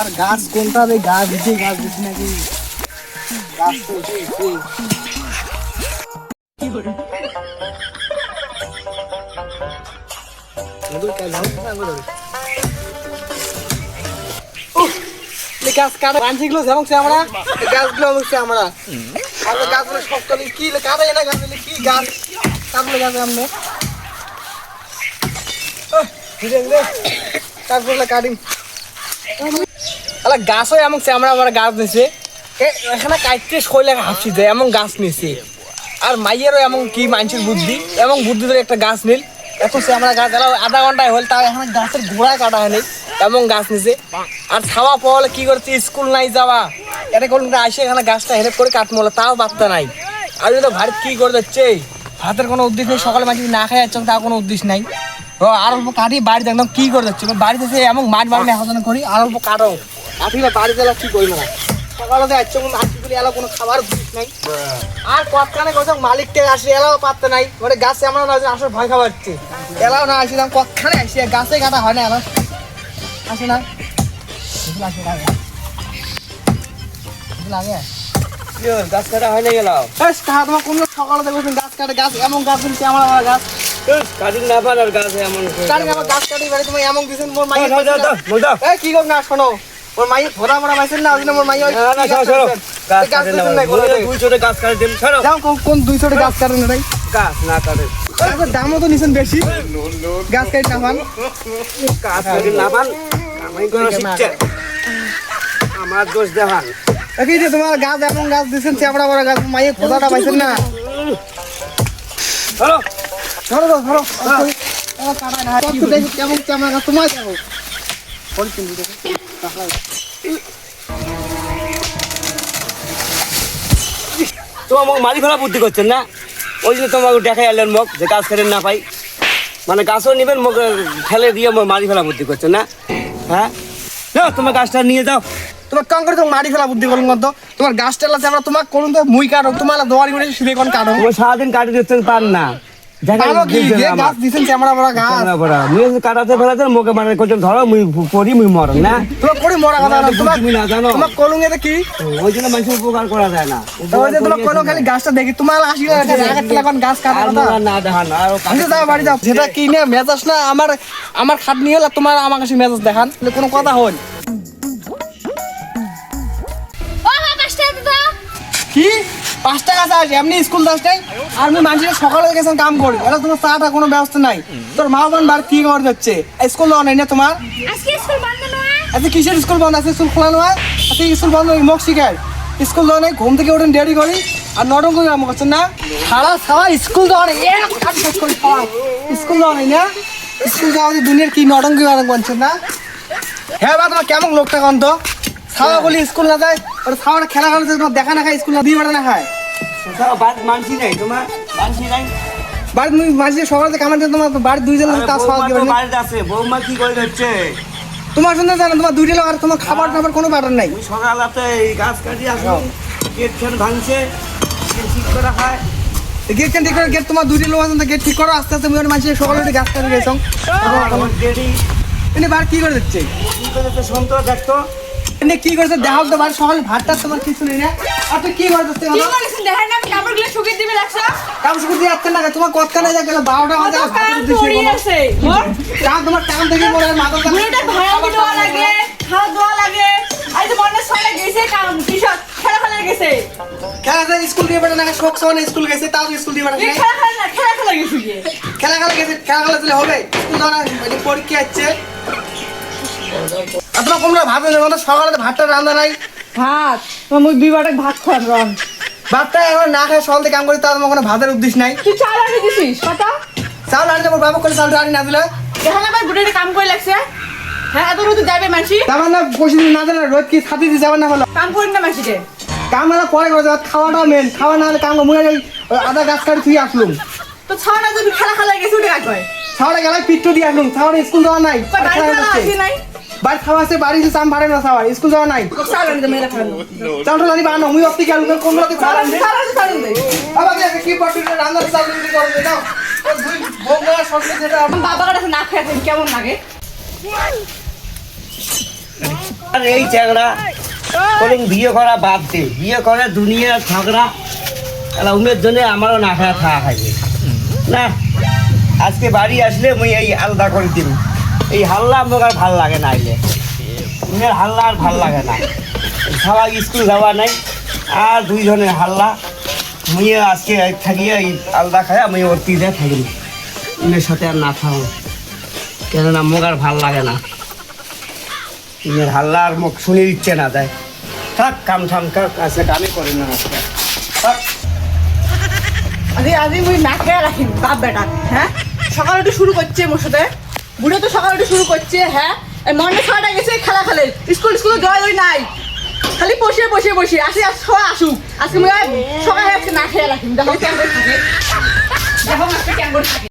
আর গাছ কোনটা রে? গাছ দিচ্ছে গাছ দিচ্ছে নাকি? গাছ তো? উফ, এই গাছ কাটা। যেমন আমরা। গাছগুলো হচ্ছে আমরা। আর গাছগুলো সব কলি কি? কাটা না গাছ কি গাছ? কাটলে গাছ ধীরে ধীরে। কাটিম। আলা গাছও এমন আমরা আমার গাছ নিছে। এখানে কাটতে শৈলে হাসি যায়, এমন গাছ নিছে। আর মাইয়েরও এমন কি মানুষের বুদ্ধি, এমন বুদ্ধি ধরে একটা গাছ নিল। এত সে আমরা গাছ এলাও আধা ঘন্টায় হল তাও এখানে গাছের গোড়া কাটা হয়নি। এমন গাছ নিছে। আর খাওয়া পড়লে কি করছে স্কুল নাই যাওয়া। এটা কোন আসে এখানে গাছটা হেরে করে কাটমলে তাও বার্তা নাই। আর যদি ভারত কি করে যাচ্ছে? ভাতের কোনো উদ্দেশ্য নেই, সকালে মাঝে না খাই যাচ্ছে তাও কোনো উদ্দেশ্য নাই। আর অল্প কাটি বাড়িতে একদম কি করে যাচ্ছে? বাড়িতে এসে এমন মাঠ বাড়ি এখন করি আর অল্প কাটো কাটিলে বাড়িতে কি করব না সকালে যাচ্ছে কোনো আজকে এলা কোনো খাবার জিনিস নাই। আর কতখানে কোথাও মালিক থেকে এলাও নাই। মানে গাছে আমরা না ভয় খাওয়াচ্ছে। এলাও না আসিলাম কতখানে আসি গাছে কাটা হয় না এলা আসে না। আগে। গাছ কাটা হয় না সকালে দেখবেন গাছ কাটে গাছ এমন গাছ আমার গাছ। কাটিং না পান আর গাছ এমন কারণ আমার গাছ কাটি বাড়ি তুমি এমন দিছেন মোর মাইয়ে দাও, দাও, দাও, দাও, দাও। এই কি গো না শোনো মোর মাইয়ে ভরা ভরা মাইছেন না ওই মোর মাইয়ে না, না, গাছ সরো, সরো। কাটছেন। গাছ এই গাছ কাটে না, দিছেন না বলে কোনোটাই। দুই ছোট গাছ কাটে দিন, সরো। যাও কোন দুইশো গাছ কাটেন না ভাই গাছ না কাটে। দামও তো নিছেন বেশি গাছ কাটি না পান গাছ কাটে না পান, কামাই করা শিখছে। আমার দোষ দেখান এই যে তোমার গাছ এমন গাছ দিছেন চেপড়া বড় গাছ মাইয়ে খোদাটা পাইছেন না চলো ধরো ধরো কত দেখি কেমন কেমন তোমার যাব তোমার মুখ মারি ফেলা বুদ্ধি করছেন না? ওই জন্য তোমাকে দেখাই আলেন মুখ যে গাছ কাটে না পাই মানে গাছও নেবেন মুখ ফেলে দিয়ে মারি ফেলা বুদ্ধি করছেন না? হ্যাঁ? তোমার গাছটা নিয়ে যাও। তোমার কম করে তোমার মারি ফেলা বুদ্ধি করুন মতো তোমার গাছটা আমরা তোমার করুন তো মুই কাটো তোমার দোয়ারি করে সিধে কোন কাটো সারাদিন কাটে দিচ্ছেন পান না। কাটাতে ফেলাতে মানে করছেন ধরো মুই করি মুই মরন না? তোমার করি মরা কথা না। তোমার তুমি না জানো। তোমার কলুং কি? ওই জন্য মানুষের উপকার করা যায় না। ওই যে তোমার কলুং খালি গাছটা দেখি। তোমার আসি এখন গাছ কাটা আর কথা। মোরা না দেখান আর আমি যাও বাড়ি যাও। যেটা কিনে মেজাজ না আমার আমার খাট নিয়ে তোমার আমার কাছে মেজাজ দেখান। কোনো কথা হল দাও। কি? পাঁচটা গাছ আছে এমনি স্কুল দশটাই আর আমি মানুষের সকালে গেছেন কাম করি। এটা তোমার চাটা কোনো ব্যবস্থা নাই। তোর মা বোন বার কি খবর যাচ্ছে? স্কুল দেওয়া নাই না তোমার? আজকে স্কুল বন্ধ নয়। আচ্ছা কিসের স্কুল বন্ধ? আছে স্কুল খোলা নয়? আচ্ছা স্কুল বন্ধ মোক শিখায় স্কুল দেওয়া নেই ঘুম থেকে উঠেন দেরি করি আর নরম করে কাম করছেন না? সারা সারা স্কুল দেওয়া নেই এক শেষ করি স্কুল দেওয়া নেই না? স্কুল দেওয়া দুনিয়ার কি নরঙ্গি নরম বলছেন না? হ্যাঁ বা তোমার কেমন লোকটা কন্ত ছাওয়া বলি স্কুল না যায় ওর ছাওয়াটা খেলা খেলা দেখা না খায় স্কুল না দিয়ে বেড়া না খায়। নাই তোমার? নাই? বাড়ি তুমি মাঝে সকালে কামাতে তোমার দুইজন কাজ বৌমা খাওয়া তো দেবে না। বাড়িতে আছে বৌমা কি করে যাচ্ছে? তোমার সঙ্গে জানো তোমার দুইটা লোক আর তোমার খাবার টাবার কোনো ব্যাপার নাই। ওই সকালাতে এই গাছ কাটি আসলাম গেট ফেন ভাঙছে ঠিক করে খায় গেট ঠিক করে গেট তোমার দুইটা লোক আছে গেট ঠিক করো আস্তে আস্তে মুখের মাঝে সকালে উঠে গাছ কাটে গেছো এনে বার কি করে দিচ্ছে? কি করে দেখতো। এনে কি করেছে? দেখাও তো বার সকালে ভাতটা তোমার কিছু নেই না। আর তুই কি কি করেছেন দেখেন না আমি কাপড়গুলো শুকিয়ে দিবে লাগছে কাম শুরু দিয়ে না তোমার কত কানে যা গেল বারোটা কত বাজে কাম পড়ি। আছে মোর কাম তোমার কাম থেকে হয় মাথা বুড়োটা ভাড়া দেওয়া লাগে খাওয়া দেওয়া লাগে। আজ তো মনে ছয়টা গেছে কাম কিসব খেলা খেলা গেছে। খেলা খেলা স্কুল দিয়ে বেটা না স্কুল গেছে তাও স্কুল দিয়ে বেটা খেলা খেলা খেলা খেলা গেছে খেলা খেলা গেছে খেলা খেলা দিলে হবে। স্কুল মানে পরীক্ষা আছে। আর তোমার কোমরা ভাত নেই মানে সকালে ভাতটা রান্না নাই। ভাত? ভাত রন ভাতটা এখন না খায় সকাল থেকে কাম করি তার কোনো ভাতের উদ্দেশ্য নাই। তুই চাল আনি দিছিস বাবা করে আনি না দিলে। দেখেন আমার বুড়িটা কাম করে লাগছে? হ্যাঁ এত রোদ যাবে মানসি তারপর না পয়সা না দিলে রোদ কি ছাতি না হলো? কাম করি না কাম পরে করে খাওয়াটা মেন খাওয়া না হলে কাম আধা গাছ কাটি তুই আসলুম। তো যদি খেলা খেলা গেছে উঠে কাজ হয় ছাওয়াটা দিয়ে আসলুম। ছাওয়াটা স্কুল যাওয়া নাই নাই? বাড়ি খাওয়া আছে বাড়ি চাম ভাড়ে দুই বোমা যেটা আমার বাবার কাছে না খেয়ে কেমন লাগে? আর এই চ্যাংড়া কোনদিন বিয়ে করা বাদ দে। বিয়ে করে দুনিয়ার ঝগড়া তাহলে উমের জন্য আমারও না খাওয়া খাওয়া খাইবে। না আজকে বাড়ি আসলে মুই এই আলাদা করে দিন এই হাল্লা আমার আর ভালো লাগে না আইলে। উমের হাল্লা আর ভালো লাগে না। সবাই স্কুল যাওয়া নাই, আর দুই জনের হাল্লা। মুই আজকে থাকিয়ে এই আলাদা খাই আমি ওর তিলে থাকি উমের সাথে আর না খাব কেননা মোক আর ভালো লাগে না। উমের হাল্লা আর মোক শুনে ইচ্ছে না যায়। থাক, কাম ঠাম কাজ আছে কামই করেন না আজকে থাক। আজি আজি মুই নাকে খেয়ে রাখিম বাপ বেটা হ্যাঁ সকালে উঠে শুরু করছে মোর সাথে। বুড়ো তো সকাল উঠে শুরু করছে হ্যাঁ? এই মনে ছয়টা গেছে, খেলা খেলে। স্কুল, স্কুলে জয় ওই নাই। খালি বসে বসে বসে আসি আস সবাই আসুক। আজকে সবাই আজকে না খেয়ে রাখি দেখো কেমন থাকে দেখো আজকে কেমন থাকে।